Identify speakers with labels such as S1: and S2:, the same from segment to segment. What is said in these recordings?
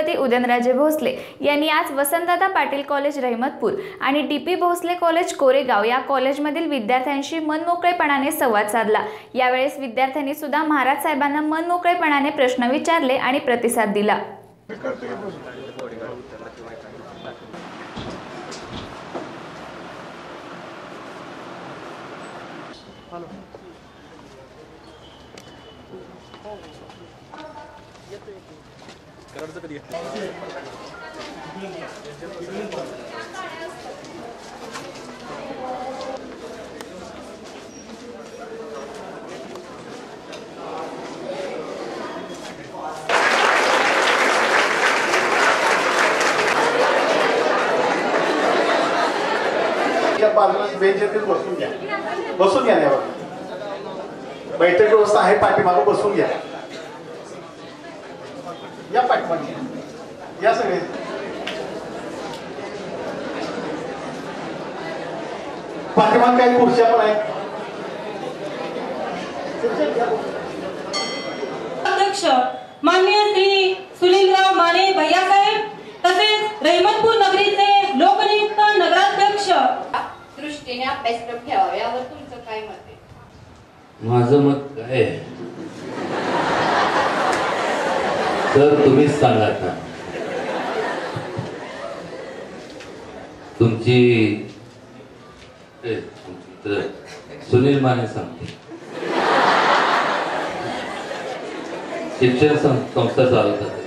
S1: कुलपती उदयनराजे भोसले यांनी आज वसंतदादा पाटील कॉलेज रहिमतपूर आणि D P Bhosale college Koregaon या कॉलेजमधील विद्यार्थ्यांशी मनमोकळेपणाने संवाद साधला. यावेळेस विद्यार्थ्यांनी सुद्धा महाराज साहेबांना मनमोकळेपणाने प्रश्न विचारले आणि प्रतिसाद दिला.
S2: या बाजूला बेंच बसून घ्या. बसून घ्या या बैठक व्यवस्था आहे पाठीमागं बसून घ्या. या पाठीमागे या सगळे पाठीमाग काही खुर्च्या पण आहेत.
S3: अध्यक्ष माननीय श्री सुनीलराव माने भैयासाहेब तसेच रहिमतपूर नगरीचे लोकनियुक्त नगराध्यक्ष
S4: दृष्टीने अभ्यासक्रम ठेवावा यावर तुमचं काय मत आहे
S5: माझं मत काय आहे? तर तुम्हीच सांगा ना तुमची सुनील माने सांगते. शिक्षण सं- संस्था चालवतात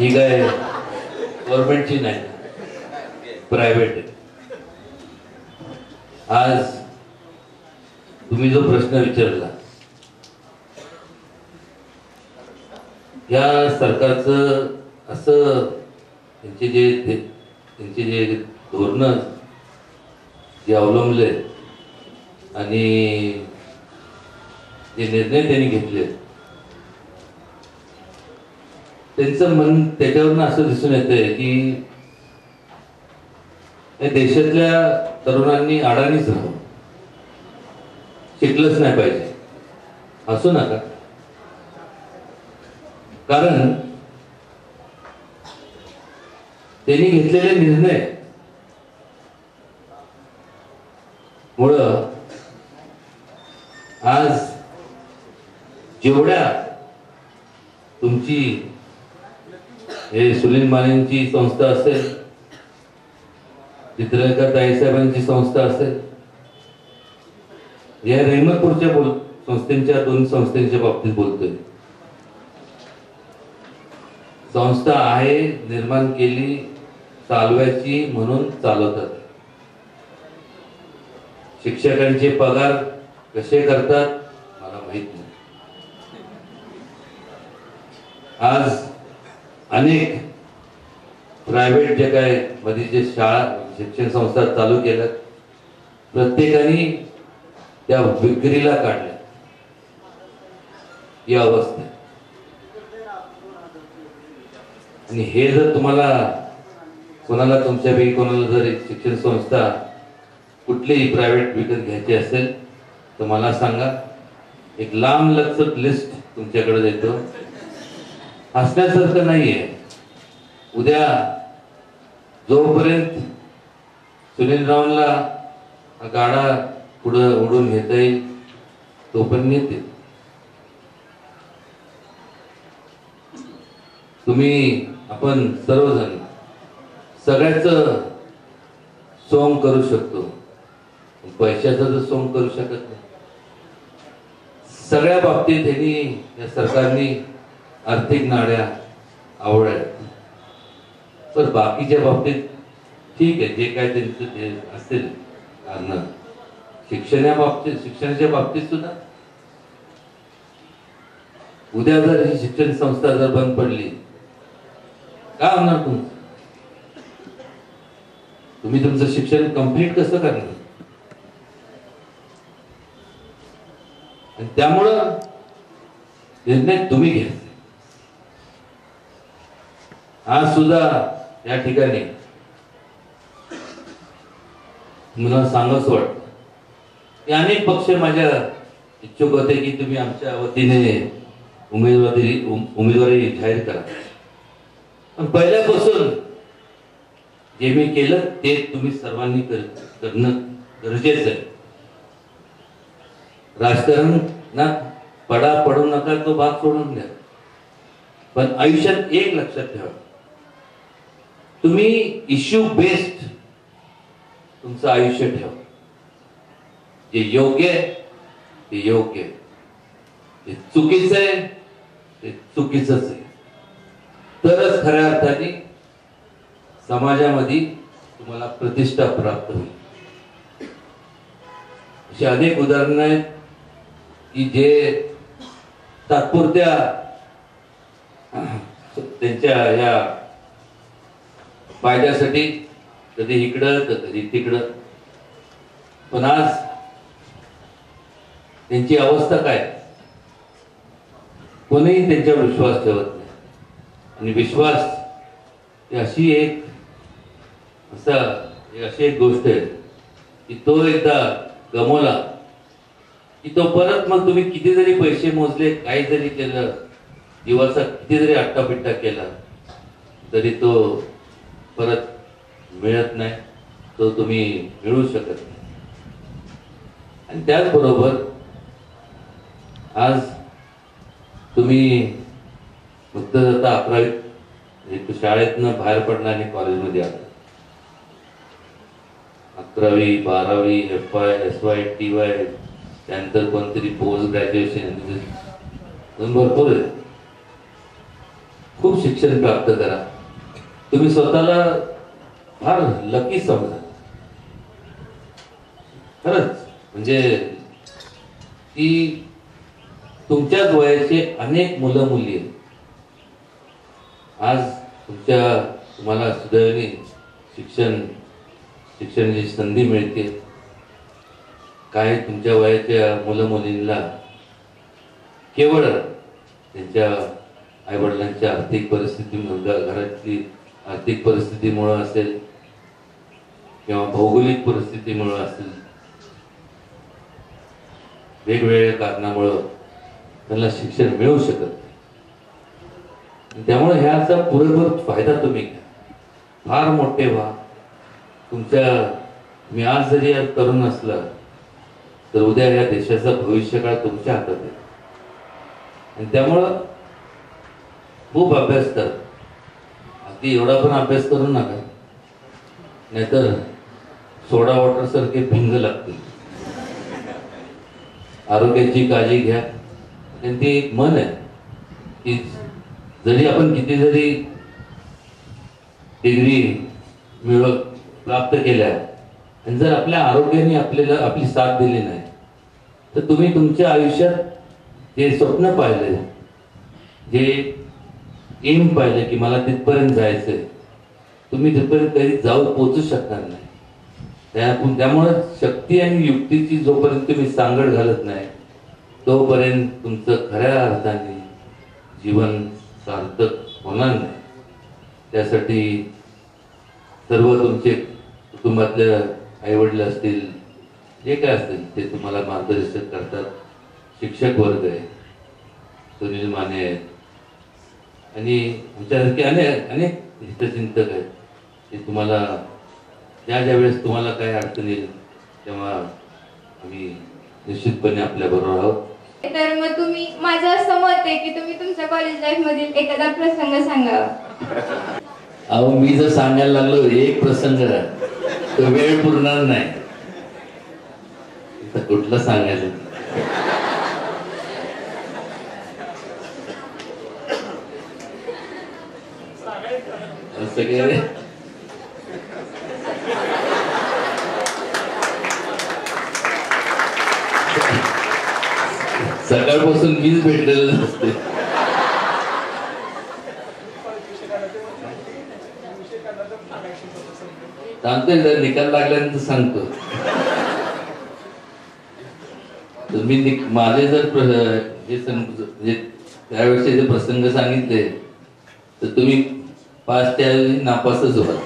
S5: ही काय गव्हर्नमेंटची नाही प्रायव्हेट आहे. आज तुम्ही जो प्रश्न विचारला या सरकारचं असं त्यांचे जे त्यांचे जे धोरणं जे अवलंबले आणि जे निर्णय त्यांनी घेतले त्यांचं मन त्याच्यावरनं असं दिसून येतंय की या देशातल्या तरुणांनी अडाणीच राहावं. शिकलंच नाही पाहिजे. असू नका. कारण त्यांनी घेतलेले निर्णय मुळ आज जेवढ्या तुमची हे सुनील मानेंची संस्था असेल चित्रलेखा ताईसाहेबांची संस्था असेल या रहिमतपूरच्या बोल संस्थेच्या दोन संस्थेच्या बाबतीत बोलतोय. संस्था आहे निर्माण केली चालवायची म्हणून चालवतात. शिक्षकांचे पगार कसे करतात मला माहीत नाही. आज अनेक प्रायव्हेट जे काय मध्ये जे शाळा शिक्षण संस्था चालू केल्यात प्रत्येकाने त्या विक्रीला काढल्या ही अवस्था आहे. आणि हे जर तुम्हाला कोणाला तुमच्यापैकी कोणाला जर एक शिक्षण संस्था कुठलीही प्रायव्हेट विकत घ्यायची असेल तर मला सांगा एक लांब लचक लिस्ट तुमच्याकडे देतो. हसण्यासारखं आहे उद्या जोपर्यंत सुनील रावणला गाडा पुढं उडून घेता येईल तो पण येतील तुम्ही आपण सर्वजण सगळ्याच सोंग करू शकतो. पैशाचं तर सोंग करू शकत नाही. सगळ्या बाबतीत ह्यांनी या सरकारने आर्थिक नाड्या आवडल्या पण बाकीच्या बाबतीत ठीक आहे जे काय त्यांचं ते असेल कारण शिक्षणा बाबतीत शिक्षणाच्या बाबतीत सुद्धा. उद्या जर ही शिक्षण संस्था जर बंद पडली काय होणार तुमचं तुम्ही तुमचं शिक्षण कंप्लीट कसं करणार? आणि त्यामुळं निर्णय तुम्ही घ्या. आज सुद्धा या ठिकाणी मला सांगस वाटत. की अनेक पक्ष माझ्या इच्छुक होते की तुम्ही आमच्या वतीने उमेदवारी उमेदवारी जाहीर करा. पण पहिल्यापासून जे मी केलं ते तुम्ही सर्वांनी कर- करणं गरजेचं आहे. राजकारण ना पडा पडू नका तो भाग सोडून द्या. पण आयुष्यात एक लक्षात ठेवा. तुम्ही इश्यू बेस्ड तुमचं आयुष्य ठेवा. जे योग्य आहे ते योग्य आहे. जे चुकीचं आहे ते चुकीचंच आहे. तरच खऱ्या अर्थाने समाजामध्ये तुम्हाला प्रतिष्ठा प्राप्त होईल. अशी अनेक उदाहरणं आहेत की जे तात्पुरत्या त्यांच्या या फायद्यासाठी कधी इकडं तर कधी तिकडं. पण आज त्यांची अवस्था काय? कोणीही त्यांच्यावर विश्वास ठेवत आणि विश्वास ही अशी एक असा एक अशी एक गोष्ट आहे की तो एकदा गमवला की तो परत मग तुम्ही किती जरी पैसे मोजले काही जरी केलं दिवसा किती जरी अट्टापिट्टा केला तरी तो परत मिळत नाही तो तुम्ही मिळू शकत नाही. आणि त्याचबरोबर आज तुम्ही फक्त आता अकरावी शाळेतनं बाहेर पडणं आणि कॉलेजमध्ये आलं अकरावी बारावी F Y S Y T Y त्यानंतर कोणतरी पोस्ट ग्रॅज्युएशन म्हणजे भरपूर आहे. खूप शिक्षण प्राप्त करा. तुम्ही स्वतःला फार लकी समजा. खरंच म्हणजे की तुमच्याच वयाचे अनेक मुलं मुली आहेत. आज तुमच्या तुम्हाला सुदैवाने शिक्षण शिक्षणाची संधी मिळते. काय तुमच्या वयाच्या मुलं मुलींना केवळ त्यांच्या आईवडिलांच्या आर्थिक परिस्थिती घरातली आर्थिक परिस्थितीमुळं असेल किंवा भौगोलिक परिस्थितीमुळं असेल वेगवेगळ्या कारणामुळं त्यांना शिक्षण मिळू शकत नाही. त्यामुळे ह्याचा पुरेपूर फायदा तुम्ही घ्या. फार मोठे व्हा. तुमच्या मी आज जरी आज तरुण असलं तर उद्या या देशाचा भविष्यकाळ तुमच्या हातात आहे. आणि त्यामुळं खूप अभ्यास कर. अगदी एवढा पण अभ्यास करू नका. नाहीतर सोडा वॉटर सारखे भिंग लागतील. आरोग्याची काळजी घ्या. आणि ती एक मन आहे की जरी आपण किती जरी डिग्री मिळव प्राप्त केल्या आणि जर आपल्या आरोग्याने आपल्याला आपली साथ दिली नाही तर तुम्ही तुमच्या आयुष्यात जे स्वप्न पाहिले जे एम पाहिलं की मला तिथपर्यंत जायचंय तुम्ही तिथपर्यंत कधी जाऊ पोचू शकणार नाही. त्या- त्यामुळं शक्ती आणि युक्तीची जोपर्यंत तुम्ही सांगड घालत नाही तोपर्यंत तुमचं खऱ्या अर्थाने जीवन सार्थक होणार नाही. त्यासाठी सर्व तुमचे कुटुंबातल्या आईवडील असतील जे काय असतील ते तुम्हाला मार्गदर्शन करतात. शिक्षक वर्ग आहे सुनील माने आहेत. आणि आमच्यासारखे अनेक अनेक हितचिंतक आहेत ते तुम्हाला ज्या ज्या वेळेस तुम्हाला काय अडचण येईल तेव्हा आम्ही निश्चितपणे आपल्याबरोबर आहोत.
S4: तर मग तुम्ही माझं असं मत आहे की तुम्ही तुमच्या कॉलेज लाईफ मधील एखादा प्रसंग सांगावा
S5: अहो मी जर सांगायला लागलो एक प्रसंग तो वेळ पुरणार नाही. तर कुठलं सांगायचं? असं सकाळपासून मीच भेटलेलं नसते. सांगतोय जर निकाल लागल्यानंतर सांगतो. तुम्ही मी निक- माझे जर हे जे त्यावेळेचे जे प्रसंग सांगितले तर तुम्ही पाच त्यावेळी नापासच
S3: होता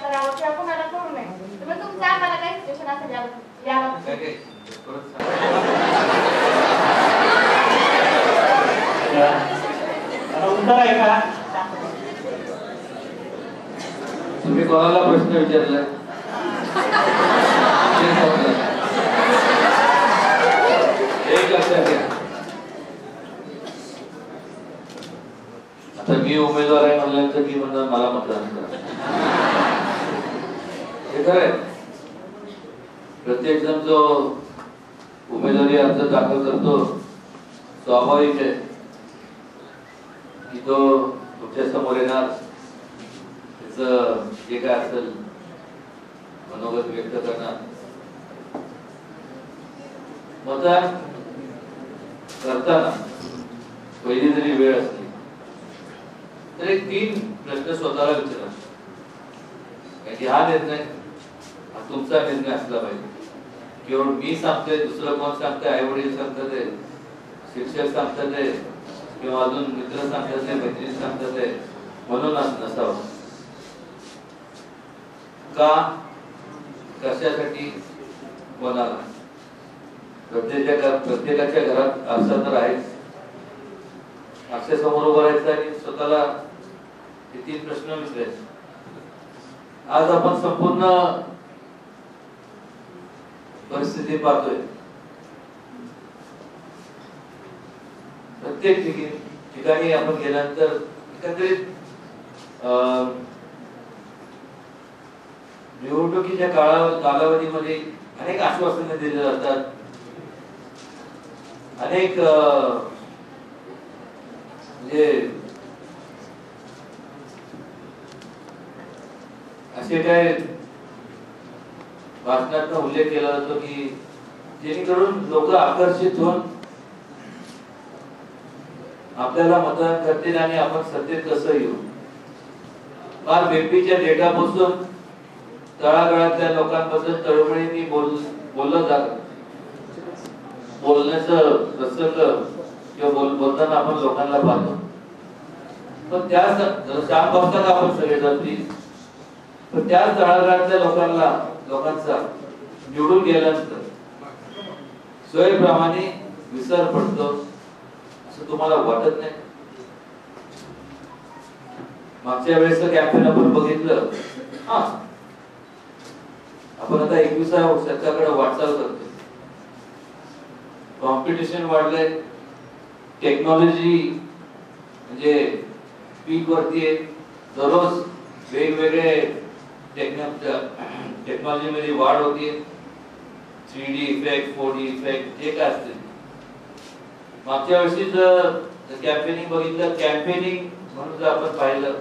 S6: करावं
S7: किंवा कुणाला करू नये. तुमचं आम्हाला काय सिच्युएशन असेल
S6: उत्तर आहे का?
S5: तुम्ही कोणाला प्रश्न. एक लक्षात घ्या. आता मी उमेदवार आहे म्हणल्यानंतर मी म्हणणार मला मतदान. करा आहे प्रत्येक जण जो उमेदवारी अर्ज दाखल करतो स्वाभाविक आहे की तो तुमच्यासमोर येणार? त्याचं जे काय असेल मनोगत व्यक्त करणार. मतदान करताना पहिली जरी वेळ असली तर एक तीन प्रश्न स्वतःला विचारा कारण की हा निर्णय तुमचा निर्णय असला पाहिजे. केवळ मी सांगतोय दुसरं कोण सांगतंय आई वडील सांगतात शिक्षक सांगतात किंवा अजून मित्र सांगतात आहे, मैत्रीण सांगतात म्हणून असं नसावं. का कशासाठी कोणाला प्रत्येकाच्या प्रत्येकाच्या घरात आरसा तर आहेच. आरशासमोर उभं राहायचं आणि स्वतःला किती प्रश्न विचारायचे. आज आपण संपूर्ण परिस्थिती पाहतोय. प्रत्येक ठिकाणी ठिकाणी आपण गेल्यानंतर एकंदरीत निवडणुकीच्या काळा कालावधीमध्ये अनेक आश्वासने दिली जातात. अनेक म्हणजे असे काय भाषणात उल्लेख केला जातो की जेणेकरून लोक आकर्षित होऊन आपल्याला मतदान करतील आणि आपण सत्तेत कसं येऊ? फार बेपीच्या डेटापासून तळागाळातल्या लोकांबद्दल तळमळीने बोल बोललं जात बोलण्याचं प्रसंग किंवा बोल बोलताना आपण लोकांना पाहतो. पण त्या श्याम बघतात आपण सगळे जाती पण त्याच तळागाळातल्या लोकांना लोकांचा निवडून गेल्यानंतर सोयीप्रमाणे विसर पडतो असं तुम्हाला वाटत नाही? मागच्या वेळेस कॅम्पेन आपण बघितलं. हा. आपण आता एकविसाव्या शतकाकडे वाटचाल करतो कॉम्पिटिशन वाढलंय. टेक्नॉलॉजी म्हणजे पीक वरती आहे. दररोज वेगवेगळे टेक्नॉलॉजी मध्ये वाढ होते three D effect four D effect जे काय असतील. मागच्या वर्षी जर कॅम्पेनिंग बघितलं कॅम्पेनिंग म्हणून जर आपण पाहिलं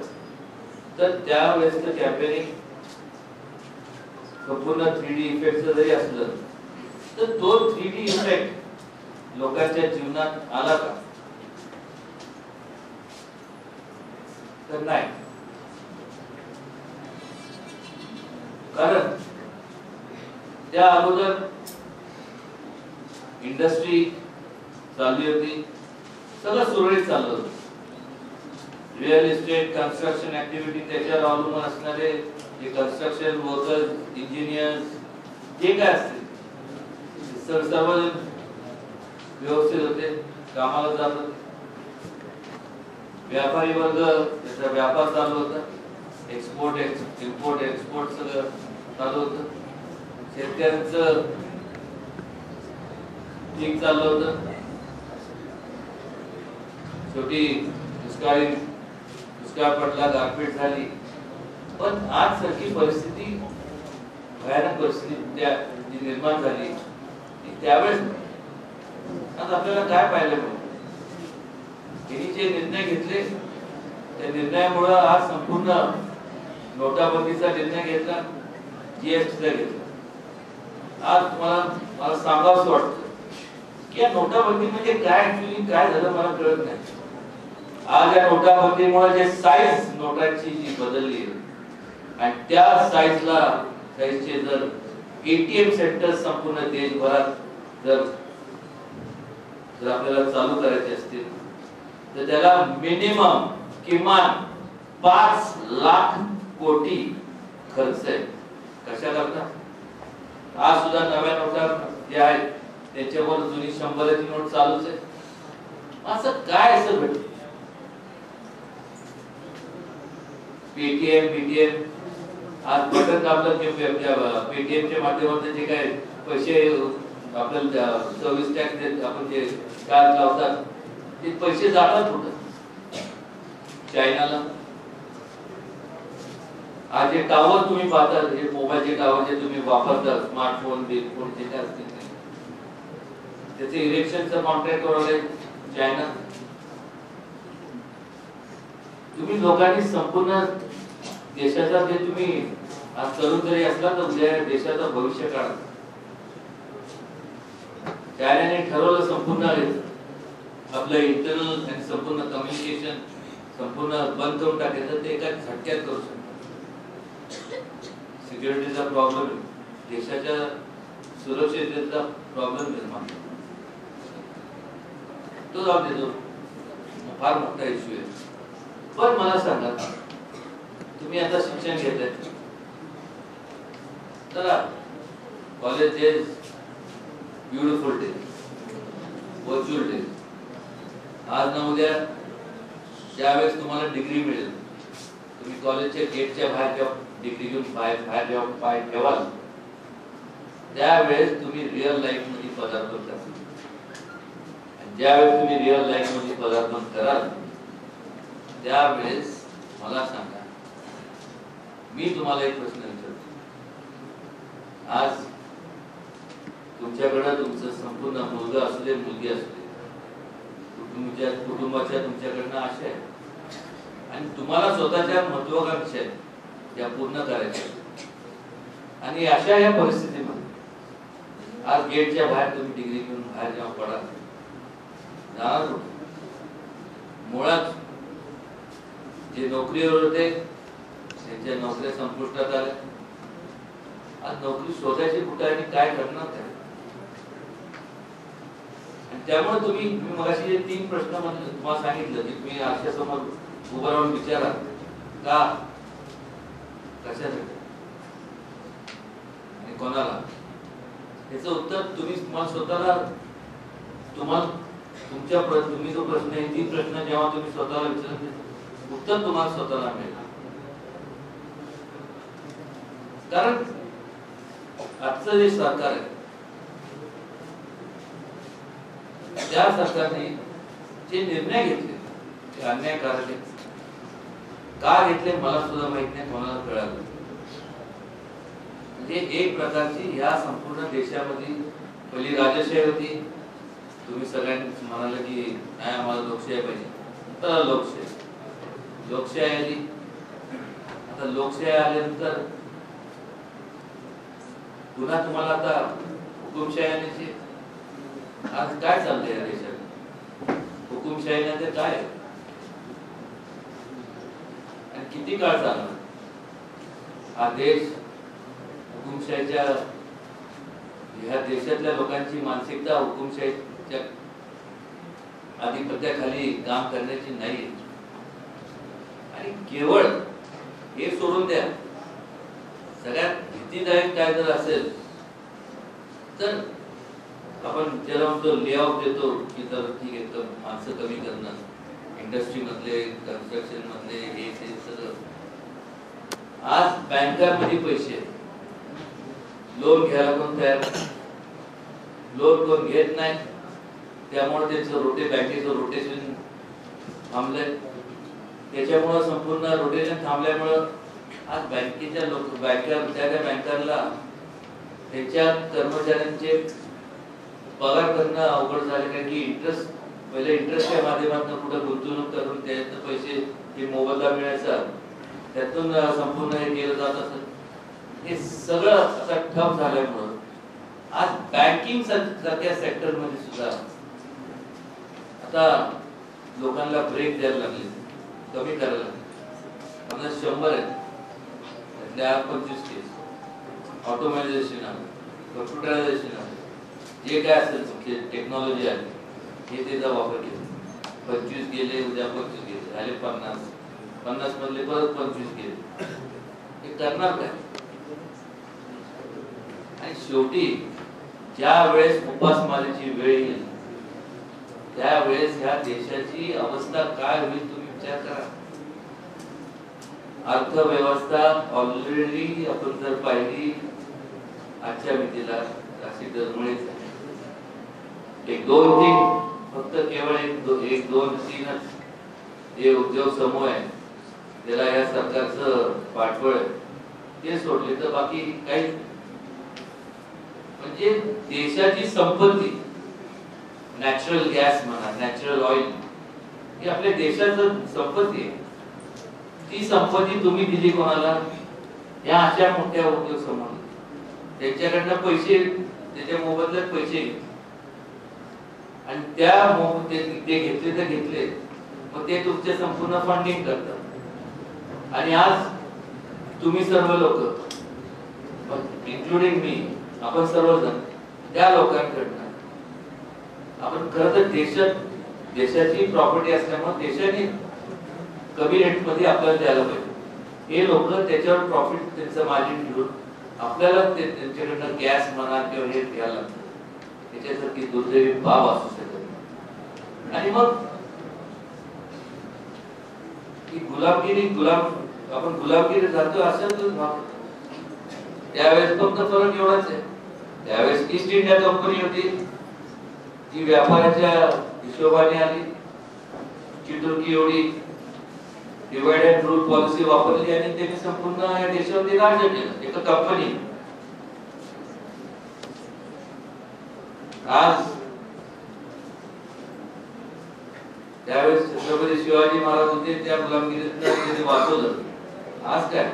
S5: तर त्यावेळेस कॅम्पेनिंग संपूर्ण थ्री डी इफेक्ट जरी असलं तर तो थ्री डी इफेक्ट लोकांच्या जीवनात आला का? तर नाही. कारण त्या अगोदर इंडस्ट्री चालली होती. सगळं सुरळीत चाललं होतं. रिअल इस्टेट कन्स्ट्रक्शन ऍक्टिव्हिटी त्याच्यावर अवलंबून असणारे जे कन्स्ट्रक्शन वर्कर्स इंजिनियर्स जे काय असतील सर्व व्यवस्थित होते कामाला जात होते. व्यापारी वर्ग त्याचा व्यापार चालू होता. एक्सपोर्ट इम्पोर्ट एक्सपोर्ट सगळं चालू होतं. शेतकऱ्यांचं ठीक चाललं होतं. शेवटी दुष्काळी दुष्काळ पडला गारपीट झाली. पण आज सारखी परिस्थिती भयानक परिस्थिती त्या जी निर्माण झाली ती त्यावेळेस आज आपल्याला काय पाहायला मिळतं त्यांनी जे निर्णय घेतले त्या निर्णयामुळे आज संपूर्ण नोटाबंदीचा निर्णय घेतला जीएसटीचा घेतला. आज तुम्हाला मला सांगावंसं वाटतं की या नोटाबंदी म्हणजे काय ऍक्च्युली काय झालं मला कळत नाही. आज या नोटाबंदीमुळे जे साईज नोटाची जी बदलली आणि त्या साईजला साईजचे जर एटीएम सेंटर संपूर्ण देशभरात जर जर आपल्याला चालू करायचे असतील तर त्याला मिनिमम किमान पाच लाख कोटी खर्च आहे. कशा करता आज सुद्धा नव्या नोटा जे आहेत. त्याच्यावर जुनी शंभराची नोट चालूच आहे. असं काय असं भेट पेटीएम बीटीएम. आज बटन आपलं जे पेटीएमच्या माध्यमातून जे काय पैसे आपल्याला सर्व्हिस टॅक्स देत आपण जे कार लावतात ते पैसे जातात कुठं? चायनाला. आज जे टावर तुम्ही पाहता हे मोबाईलचे टावर जे तुम्ही वापरता स्मार्टफोन बिलफोन जे काय असतील त्याचे इलेक्शनचं कॉन्ट्रॅक्ट वगैरे चायना तुम्ही लोकांनी संपूर्ण देशाचा जे तुम्ही आज तरुण जरी असला तर उद्या देशाचं भविष्य काढा. चायनाने ठरवलं संपूर्ण आपलं इंटरनल आणि संपूर्ण कम्युनिकेशन संपूर्ण बंद करून टाकायचं ते एका झटक्यात करू शकतो. सिक्युरिटीचा प्रॉब्लेम देशाच्या सुरक्षिततेचा प्रॉब्लेम निर्माण तो जाऊन देतो फार मोठा इश्यू आहे. पण मला सांगा तुम्ही आता शिक्षण घेत आहे चला. College days beautiful day virtual day आज ना उद्या ज्यावेळेस तुम्हाला डिग्री मिळेल तुम्ही कॉलेजच्या गेटच्या बाहेर जेव्हा डिग्री घेऊन बाहेर पाय ठेवाल त्यावेळेस तुम्ही रिअल लाईफमध्ये पदार्पण कराल ज्यावेळेस तुम्ही रिअल लाईफमध्ये पदार्पण कराल त्यावेळेस मला सांगा. मी तुम्हाला एक प्रश्न विचारतो. आज तुमच्याकडं तुमचं संपूर्ण मुलगा असू दे मुलगी असू दे कुटुंबाच्या कुटुंबाच्या तुमच्याकडनं आशा आहे. आणि तुम्हाला स्वतःच्या महत्वाकांक्षा आहेत. या पूर्ण करायच्या आणि अशा या परिस्थितीमध्ये आज गेटच्या बाहेर तुम्ही डिग्री घेऊन बाहेर जेव्हा पडा जाणार मुळात जे नोकरीवर होते त्यांच्या नोकऱ्या संपुष्टात आल्या. आज नोकरी शोधायची कुठे आणि काय करणार काय आणि त्यामुळे तुम्ही मगाशी जे तीन प्रश्न म्हणजे तुम्हाला सांगितलं की तुम्ही आरशासमोर उभं राहून विचारा का कशासाठी आणि कोणाला? याचं उत्तर तुम्ही तुम्हाला स्वतःला तुम्हाला तुमच्या तुम्ही जो प्रश्न आहे तीन प्रश्न जेव्हा तुम्ही स्वतःला विचारले उत्तर तुम्हाला स्वतःला मिळेल. कारण आजचं जे सरकार आहे त्या सरकारने जे निर्णय घेतले ते अन्यायकारक आहेत. का घेतले मला सुद्धा माहीत नाही कोणाला कळालं म्हणजे एक प्रकारची ह्या संपूर्ण देशामध्ये पहिली राजशाही होती. तुम्ही सगळ्यांनी म्हणाल की नाही आम्हाला लोकशाही पाहिजे. तर लोकशाही. लोकशाही आली. आता लोकशाही आल्यानंतर पुन्हा तुम्हाला आता हुकुमशाही आणायची आज काय चाललंय या देशात? हुकुमशाही नाही तर काय? आहे? किती काळ चालणार हा देश हुकुमशाहीच्या ह्या देशातल्या लोकांची मानसिकता हुकुमशाहीच्या आधिपत्याखाली काम करण्याची नाही. आणि केवळ हे सोडून द्या. सगळ्यात भीतीदायक काय जर असेल तर आपण ज्याला म्हणतो लेआउट देतो की तर ठीक आहे तर माणसं कमी करणं इंडस्ट्री मधले कन्स्ट्रक्शन मधले हे ते सगळं. आज बँकांमध्ये पैसे लोन घ्यायला कोण तयार लोन कोण घेत नाही. त्यामुळे त्यांचं रोटे बँकेचं रोटेशन थांबलंय. त्याच्यामुळं संपूर्ण रोटेशन थांबल्यामुळं आज बँकेच्या लोक बँकर त्या त्या बँकांना त्यांच्या कर्मचाऱ्यांचे पगार करणं अवघड झाले. कारण की इंटरेस्ट पहिले इंटरेस्टच्या माध्यमातून कुठं गुंतवणूक करून त्यातनं पैसे हे मोबदला मिळायचा त्यातून संपूर्ण हे केलं जात असत हे सगळं आता ठप झाल्यामुळं आज बँकिंग सारख्या सेक्टरमध्ये सुद्धा आता लोकांना ब्रेक द्यायला लागले कमी करायला लागले. शंभर आहेत. त्यातल्या पंचवीस केस ऑटोमायझेशन आलं कम्प्युटरायझेशन आलं जे काय असेल टेक्नॉलॉजी आली हे त्याचा वापर केला पंचवीस गेले उद्या पंचवीस गेले. झाले पन्नास. पन्नास मधले परत पंचवीस गेले. हे करणार काय? आणि शेवटी ज्या वेळेस उपासमारीची वेळ येईल त्यावेळेस ह्या देशाची अवस्था काय होईल तुम्ही विचार करा. अर्थव्यवस्था ऑलरेडी आपण जर पाहिली आजच्या मितीला अशी डरमळीच आहे. एक दोन तीन फक्त केवळ एक दो- एक दोन तीनच जे उद्योग समूह आहे त्याला या सरकारचं पाठबळ आहे, ते सोडले तर बाकी काही म्हणजे देशाची संपत्ती नॅचरल गॅस म्हणा नॅचरल ऑइल ही आपल्या देशाचं संपत्ती आहे. ती संपत्ती तुम्ही दिली कोणाला? या अशा मोठ्या उद्योग समूह त्यांच्याकडनं पैसे त्याच्या मोबदल्यात पैसे घेतले. आणि त्या ते घेतले तर घेतले. मग ते तुमचे संपूर्ण फंडिंग करतात. आणि आज तुम्ही सर्व लोक इन्क्लुडिंग मी आपण सर्वजण त्या लोकांकडनं आपण खरं तर देशात देशाची प्रॉपर्टी असल्यामुळे देशाने कमी रेटमध्ये आपल्याला द्यायला पाहिजे. हे लोक त्याच्यावर प्रॉफिट त्यांचं मार्जिन घेऊन आपल्याला ते त्यांच्याकडनं गॅस म्हणा किंवा हे घ्यायला लागतं त्याच्यासारखी दुर्दैवी बाब असू शकत नाही. आणि मग ही गुलामगिरी गुलाम आपण गुलामगिरी जातो असं त्यावेळेस फक्त फरक एवढाच आहे. त्यावेळेस ईस्ट इंडिया कंपनी होती. ती व्यापाराच्या हिशोबाने आली. चिटुरकी एवढी डिवाइड अँड रूल पॉलिसी वापरली आणि त्यांनी संपूर्ण या देशावरती राज्य केलं. एका कंपनी आज त्यावेळेस छत्रपती शिवाजी महाराज होते त्या गुलामगिरीतनं वाचवलं. आज काय?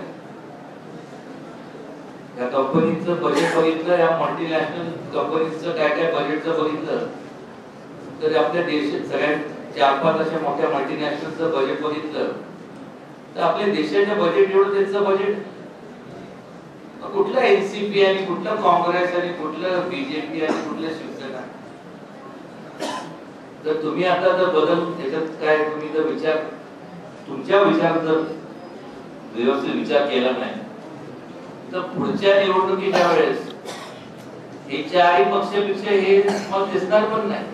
S5: या कंपनीचं बजेट बघितलं या मल्टीनॅशनल कंपनीचं काय काय बजेटचं बघितलं तर आपल्या देशात सगळ्यात चार पाच अशा मोठ्या मल्टीनॅशनलचं बजेट बघितलं. तर आपल्या देशाच्या बजेट एवढं त्यांचं बजेट कुठलं एनसीपी आणि कुठलं काँग्रेस आणि कुठलं बीजेपी आणि कुठलं शिवसेना? जर तुम्ही आता जर बदल त्याच्यात काय तुम्ही जर विचार तुमच्या विचार जर व्यवस्थित विचार केला नाही तर पुढच्या निवडणुकीच्या वेळेस हे चारही पक्षापेक्षा हे मग दिसणार पण नाही.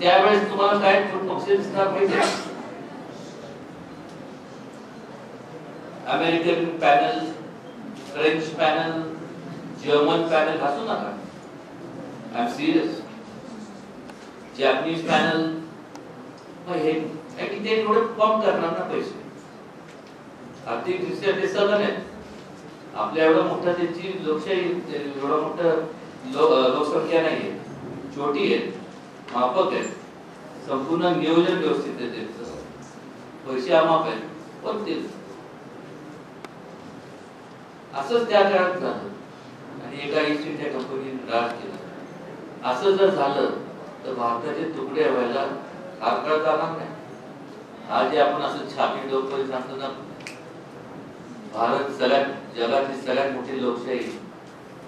S5: त्यावेळेस तुम्हाला काय पक्ष दिसणार पाहिजे American panel French panel German panel असू नका. I am serious Japanese panel मग हे आणि ते एवढे कम करणार ना पैसे. आर्थिकदृष्ट्या ते सगळं आहेत आपल्या एवढं मोठं त्यांची लोकशाही एवढं मोठं लोकसंख्या नाही आहे छोटी आहे. माफक आहे. संपूर्ण नियोजन व्यवस्थित आहे त्यांचं पैसे अमाप आहेत. पण ते असंच त्या काळात झालं. आणि एका ईस्ट कंपनीने राज केला. असं जर झालं तर भारताचे तुकडे व्हायला फार काळ जाणार नाही. आज जे आपण असं छापी डोकं सांगतो ना भारत सगळ्यात जगातली सगळ्यात मोठी लोकशाही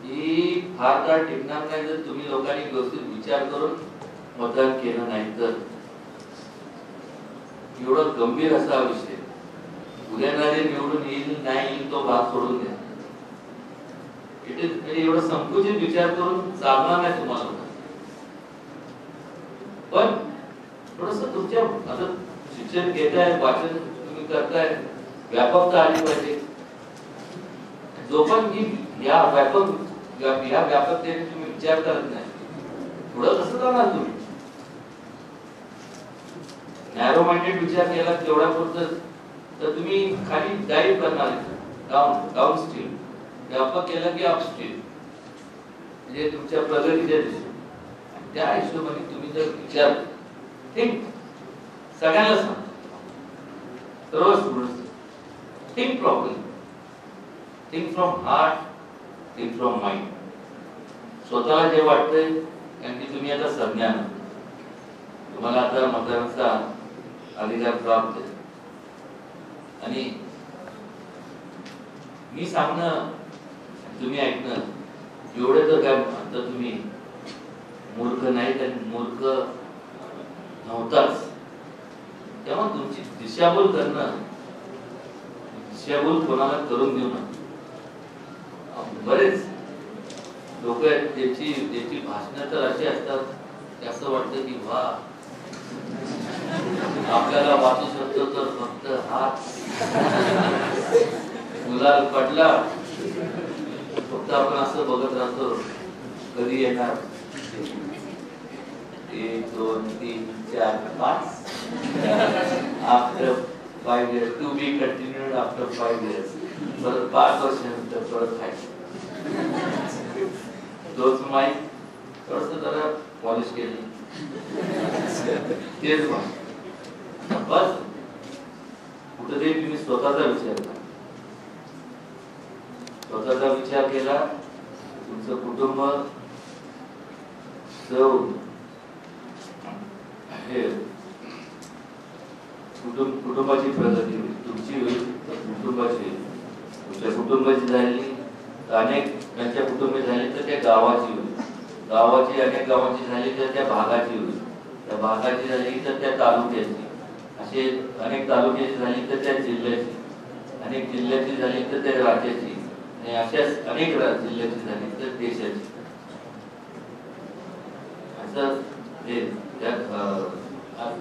S5: ही फार काळ टिकणार नाही जर तुम्ही लोकांनी व्यवस्थित विचार करून मतदान केलं नाही तर. एवढं गंभीर असा विषय. उद्यानारे निवडून येईल नाही येईल तो भाग सोडून द्या. म्हणजे एवढं संकुचित विचार करून चालणार नाही तुम्हाला. पण थोडस तुमच्या आता शिक्षण घेताय वाचन तुम्ही करताय व्यापकता आली पाहिजे. जो पण की या व्यापक या व्यापकतेने तुम्ही विचार करत नाही पुढं कसं जाणार तुम्ही? नॅरो माइंडेड विचार केला तेवढ्या पुरतं तर तुम्ही खाली डाईव्ह करणार डाऊन डाऊन स्ट्रीम व्यापक केलं की अपस्ट्रीम म्हणजे तुमच्या प्रगतीच्या दिशेने. त्या हिशोबाने तुम्ही जर विचार थिंक सगळ्यांना सांगतो सर्व student think properly think from heart think from mind स्वतःला जे वाटतंय कारण की तुम्ही आता संज्ञान तुम्हाला आता मतदानाचा अधिकार प्राप्त आहे. आणि मी सांगणं तुम्ही ऐकणं एवढं तर काय आता तुम्ही? मूर्ख नाही आणि मूर्ख नव्हताच. तेव्हा तुमची दिशाभूल करणं दिशाभूल कोणाला करून देऊ नका. बरेच लोक आहेत त्याची त्याची भाषणं तर अशी असतात की असं वाटतं की वा आपल्याला वाचू शकतो तर फक्त हात. मुला पडला फक्त आपण असं बघत राहतो कधी येणार? एक दोन तीन चार पाच. After five years to be continued after five years परत पाच वर्षानंतर परत आहे तोच माईक थोडस जरा पॉलिश केली. तेच मग. बस. कुठेतरी तुम्ही स्वतःचा विचार करा. स्वतःचा विचार केला तुमचं कुटुंब सौ हे कुटुंब कुटुंबाची प्रगती होईल. तुमची होईल तर कुटुंबाची होईल. तुमच्या कुटुंबाची झाली तर अनेक त्यांच्या कुटुंबी झाली तर त्या गावाची होईल. गावाची अनेक गावाची झाली तर त्या भागाची होईल. त्या भागाची झाली तर त्या तालुक्याची. असे अनेक तालुक्याची झाली तर त्या जिल्ह्याची. अनेक जिल्ह्याची झाली तर त्या राज्याची. आणि अशाच अनेक रा- झाले तर देशाचे. असं हे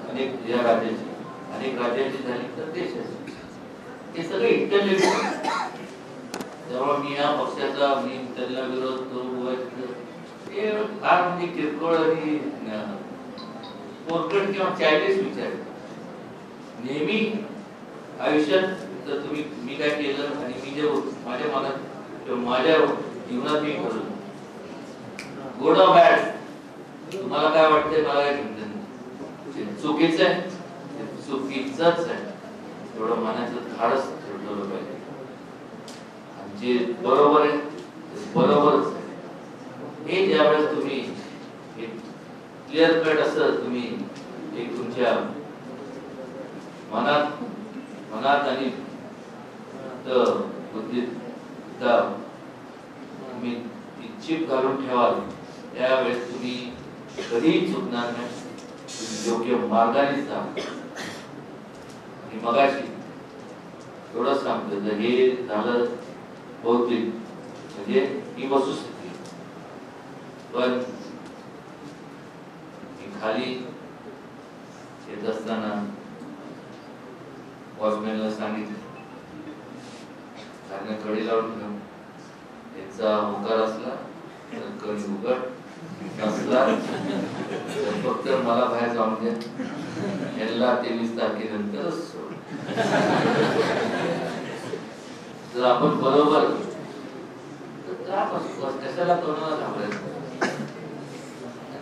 S5: अनेक या राज्याचे अनेक राज्याचे झाले तर देशाचे. हे सगळे इंटरनेट त्यामुळे मी या पक्षाचा मी त्यांना विरोध करू हे फार म्हणजे किरकोळ आणि पोरकट किंवा चायलेस विचार. नेहमी आयुष्यात जर तुम्ही मी काय केलं आणि मी जे माझ्या मनात किंवा माझ्या जीवनात मी ठरवलं गुड ऑर बॅड तुम्हाला काय वाटतंय मला काय समजेल चुकीचं आहे. चुकीच चुकीचंच आहे. एवढं मनाचं धाडस ठेवलं पाहिजे. जे बरोबर आहे बरोबरच आहे. हे ज्यावेळेस तुम्ही क्लिअर कट असं तुम्ही एक तुमच्या मनात मनात आणि बुद्धीत त- तुम्ही चिप घालून ठेवाल त्यावेळेस तुम्ही कधीही चुकणार नाही तुम्ही योग्य मार्गाने जा. आणि मगाशी एवढंच सांगतो जर हे झालं बहुतेक म्हणजे ही वस्तुस्थिती पण खाली येत असताना वॉचमॅनला सांगितलं. त्यांना कडी लावून ठेव त्यांचा होकार असला तर कडी उघड. नसला तर फक्त मला बाहेर जाऊन द्या यांना तेवीस तारखेनंतरच सोड. जर आपण बरोबर तर का कशाला कोणाला घाबरायचं?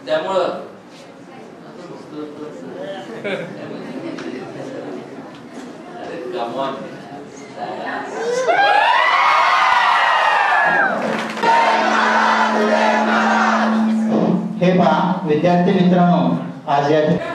S5: त्यामुळं आता नुसतं- अरे कमॉन
S6: हे पहा विद्यार्थी मित्रांनो आज या ठिकाणी